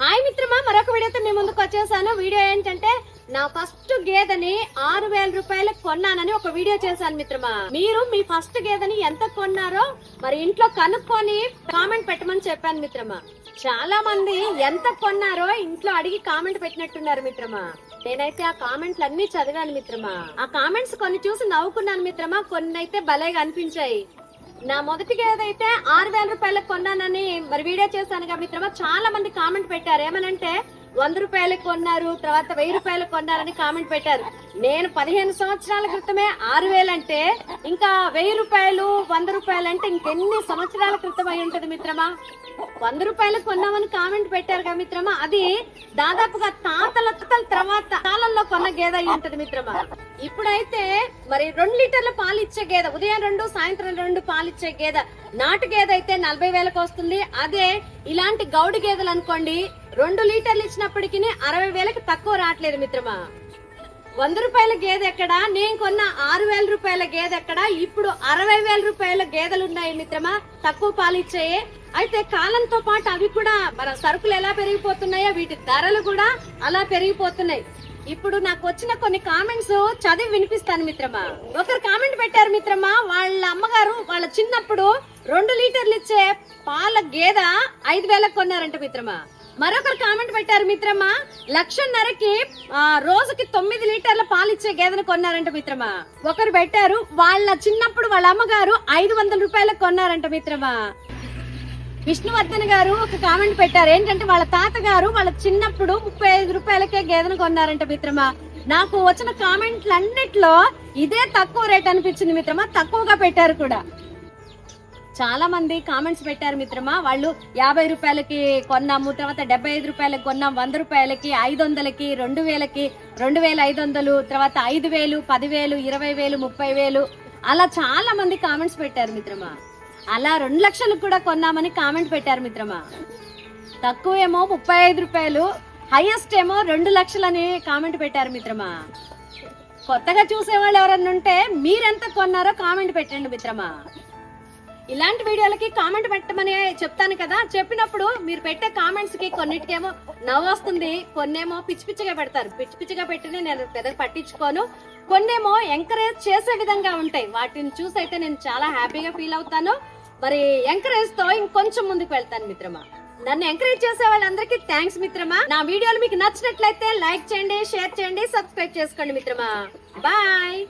Hi మిత్రమా మరొక వీడియోతో మీ ముందుకు వచ్చేసాను. వీడియో ఏంటంటే నా ఫస్ట్ గేదెని ఆరు వేల రూపాయలకు కొన్నానని ఒక వీడియో చేశాను మిత్రమా. మీరు మీ ఫస్ట్ గేదెని ఎంత కొన్నారో మరి ఇంట్లో కనుక్కొని కామెంట్ పెట్టమని చెప్పాను మిత్రమా. చాలా మంది ఎంత కొన్నారో ఇంట్లో అడిగి కామెంట్ పెట్టినట్టున్నారు మిత్రమా. నేనైతే ఆ కామెంట్లు అన్ని చదివాను మిత్రమా. ఆ కామెంట్స్ కొన్ని చూసి నవ్వుకున్నాను మిత్రమా కొన్ని అయితే భలేగా అనిపించాయి. నా మొదటి ఏదైతే ఆరు వేల రూపాయలకు కొన్నానని మరి వీడియో చేశానుగా మిత్రమా చాలా మంది కామెంట్ పెట్టారు. ఏమనంటే వంద రూపాయలకు కొన్నారు తర్వాత వెయ్యి రూపాయలకు కొన్నారని కామెంట్ పెట్టారు. నేను పదిహేను సంవత్సరాల క్రితమే ఆరు వేలంటే ఇంకా వెయ్యి రూపాయలు వంద రూపాయలు అంటే ఇంకెన్ని సంవత్సరాల క్రితం అయి ఉంటది మిత్రమా? వంద రూపాయలకు కొన్నామని కామెంట్ పెట్టారు కదా మిత్రమా? అది దాదాపుగా తాతల తాతల తర్వాత కొన్న గేదె అయి ఉంటది మిత్రమా? ఇప్పుడైతే మరి రెండు లీటర్ల పాలు ఇచ్చే గేదె ఉదయం రెండు సాయంత్రం రెండు పాలు ఇచ్చే గేదె నాటు గేదె అయితే నలభై వేలకు వస్తుంది. అదే ఇలాంటి గౌడి గేదెలు అనుకోండి రెండు లీటర్లు ఇచ్చినప్పటికీ అరవై వేలకు తక్కువ రావట్లేదు మిత్రమా? వంద రూపాయల గేదె ఎక్కడ? నేను కొన్న ఆరు వేల రూపాయల గేదె ఎక్కడ? ఇప్పుడు అరవై వేల రూపాయల గేదెలు ఉన్నాయి మిత్రమా తక్కువ పాలు ఇచ్చాయి. అయితే కాలంతో పాటు అవి కూడా మన సరుకులు ఎలా పెరిగిపోతున్నాయో వీటి ధరలు కూడా అలా పెరిగిపోతున్నాయి. ఇప్పుడు నాకు వచ్చిన కొన్ని కామెంట్స్ చదివి వినిపిస్తాను మిత్రమా. ఒకరు కామెంట్ పెట్టారు మిత్రమా వాళ్ళ అమ్మగారు వాళ్ళ చిన్నప్పుడు రెండు లీటర్లు ఇచ్చే పాల గేద ఐదు వేలకు కొన్నారంట మిత్రమా. మరొకరు కామెంట్ పెట్టారు మిత్రమా లక్షన్నరకి ఆ, రోజుకి తొమ్మిది లీటర్ల పాలు ఇచ్చే గేదెను కొన్నారంట మిత్రమా. ఒకరు పెట్టారు వాళ్ళ చిన్నప్పుడు వాళ్ళ అమ్మగారు ఐదు వందల రూపాయలకు కొన్నారంట మిత్రమా. విష్ణువర్ధన్ గారు ఒక కామెంట్ పెట్టారు. ఏంటంటే వాళ్ళ తాతగారు వాళ్ళ చిన్నప్పుడు ముప్పై ఐదు రూపాయలకే గేదెను కొన్నారంట మిత్రమా. నాకు వచ్చిన కామెంట్లన్నిట్లో ఇదే తక్కువ రేట్ అనిపించింది మిత్రమా. తక్కువగా పెట్టారు కూడా. చాలా మంది కామెంట్స్ పెట్టారు మిత్రమా. వాళ్ళు యాభై రూపాయలకి కొన్నాము తర్వాత డెబ్బై ఐదు రూపాయలకి కొన్నాం వంద రూపాయలకి ఐదు వందలకి రెండు వేలకి రెండు వేల ఐదు వందలు తర్వాత ఐదు వేలు పదివేలు ఇరవై వేలు ముప్పై వేలు. అలా చాలా మంది కామెంట్స్ పెట్టారు మిత్రమా. అలా రెండు లక్షలకు కూడా కొన్నామని కామెంట్ పెట్టారు మిత్రమా. తక్కువ ఏమో ముప్పై ఐదు రూపాయలు హైయెస్ట్ ఏమో రెండు లక్షలని కామెంట్ పెట్టారు మిత్రమా. కొత్తగా చూసేవాళ్ళు ఎవరన్నా ఉంటే మీరెంత కొన్నారో కామెంట్ పెట్టండి మిత్రమా. ఇలాంటి వీడియోలకి కామెంట్ పెట్టమని చెప్తాను కదా చెప్పినప్పుడు మీరు పెట్టే కామెంట్స్కి కొన్నిటికేమో నవ్వు వస్తుంది కొన్నేమో పిచ్చి పిచ్చిగా పెడతారు. పిచ్చి పిచ్చిగా పెట్టిన నేను పెద్ద పట్టించుకోను. కొన్నేమో ఎంకరేజ్ చేసే విధంగా ఉంటాయి. వాటిని చూసి అయితే నేను చాలా హ్యాపీగా ఫీల్ అవుతాను. మరి ఎంకరేజ్తో ఇంకొంచెం ముందుకు వెళ్తాను మిత్రమా. నన్ను ఎంకరేజ్ చేసే వాళ్ళందరికీ థ్యాంక్స్ మిత్రమా. నా వీడియోలు మీకు నచ్చినట్లయితే లైక్ చేయండి షేర్ చేయండి సబ్స్క్రైబ్ చేసుకోండి మిత్రమా. బాయ్